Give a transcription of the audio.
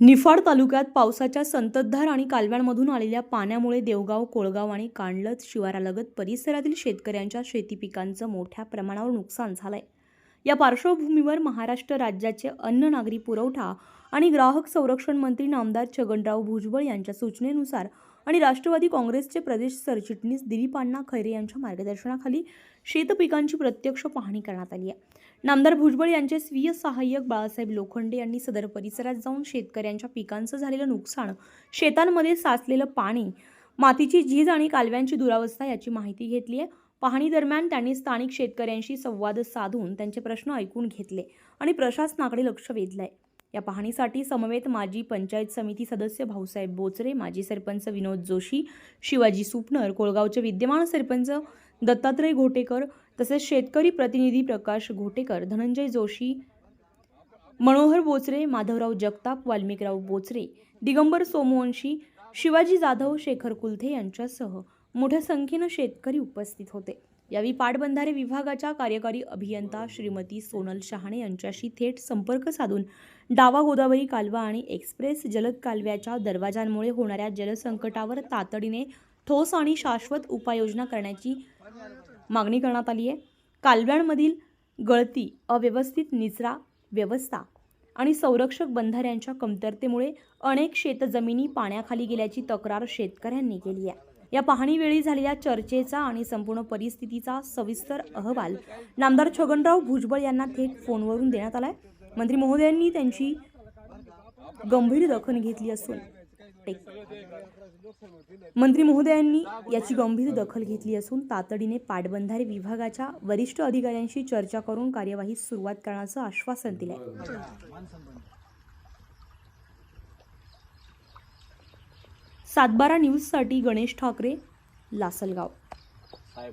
निफाड तालुक्यात पावसाच्या संततधार आणि कालव्यांमधून आलेल्या पाण्यामुळे देवगाव कोळगाव आणि कांडलत शिवारालगत परिसरातील शेतकऱ्यांच्या शेती पिकांचं मोठ्या प्रमाणावर नुकसान झालंय. या पार्श्वभूमीवर महाराष्ट्र राज्याचे अन्न नागरी पुरवठा आणि ग्राहक संरक्षण मंत्री नामदार छगनराव भुजबळ यांच्या सूचनेनुसार आणि राष्ट्रवादी काँग्रेसचे प्रदेश सरचिटणीस दिलीप अण्णा खैरे यांच्या मार्गदर्शनाखाली शेतपिकांची प्रत्यक्ष पाहणी करण्यात आली आहे. नामदार भुजबळ यांचे स्वीय सहाय्यक बाळासाहेब लोखंडे यांनी सदर परिसरात जाऊन शेतकऱ्यांच्या पिकांचं झालेलं नुकसान शेतांमध्ये साचलेलं पाणी मातीची झीज आणि कालव्यांची दुरावस्था याची माहिती घेतली आहे. पाहणी दरम्यान त्यांनी स्थानिक शेतकऱ्यांशी संवाद साधून त्यांचे प्रश्न ऐकून घेतले आणि प्रशासनाकडे लक्ष वेधलं आहे या पाहणीसाठी समवेत माजी पंचायत समिती सदस्य भाऊसाहेब बोचरे माजी सरपंच विनोद जोशी शिवाजी सुपनर कोळगावचे विद्यमान सरपंच दत्तात्रय घोटेकर तसेच शेतकरी प्रतिनिधी प्रकाश घोटेकर धनंजय जोशी मनोहर बोचरे माधवराव जगताप वाल्मिकराव बोचरे दिगंबर सोमवंशी शिवाजी जाधव शेखर कुलथे यांच्यासह मोठ्या संख्येनं शेतकरी उपस्थित होते. यावेळी पाटबंधारे विभागाच्या कार्यकारी अभियंता श्रीमती सोनल शहाणे यांच्याशी थेट संपर्क साधून डावा गोदावरी कालवा आणि एक्सप्रेस जलद कालव्याच्या दरवाजांमुळे होणाऱ्या जलसंकटावर तातडीने ठोस आणि शाश्वत उपाययोजना करण्याची मागणी करण्यात आली आहे. कालव्यांमधील गळती अव्यवस्थित निचरा व्यवस्था आणि संरक्षक बंधाऱ्यांच्या कमतरतेमुळे अनेक शेतजमिनी पाण्याखाली गेल्याची तक्रार शेतकऱ्यांनी केली आहे. या पाहणीवेळी झालेल्या चर्चेचा आणि संपूर्ण परिस्थितीचा सविस्तर अहवाल नामदार छगनराव भुजबळ यांना थेट फोनवरून देण्यात आलाय. मंत्री महोदयांनी त्यांची गंभीर दखल घेतली असून मंत्री महोदयांनी याची गंभीर दखल घेतली असून तातडीने पाटबंधारे विभागाच्या वरिष्ठ अधिकाऱ्यांशी चर्चा करून कार्यवाहीस सुरुवात करण्याचं आश्वासन दिलंय. सातबारा न्यूजसाठी गणेश ठाकरे लासलगाव. साहेब.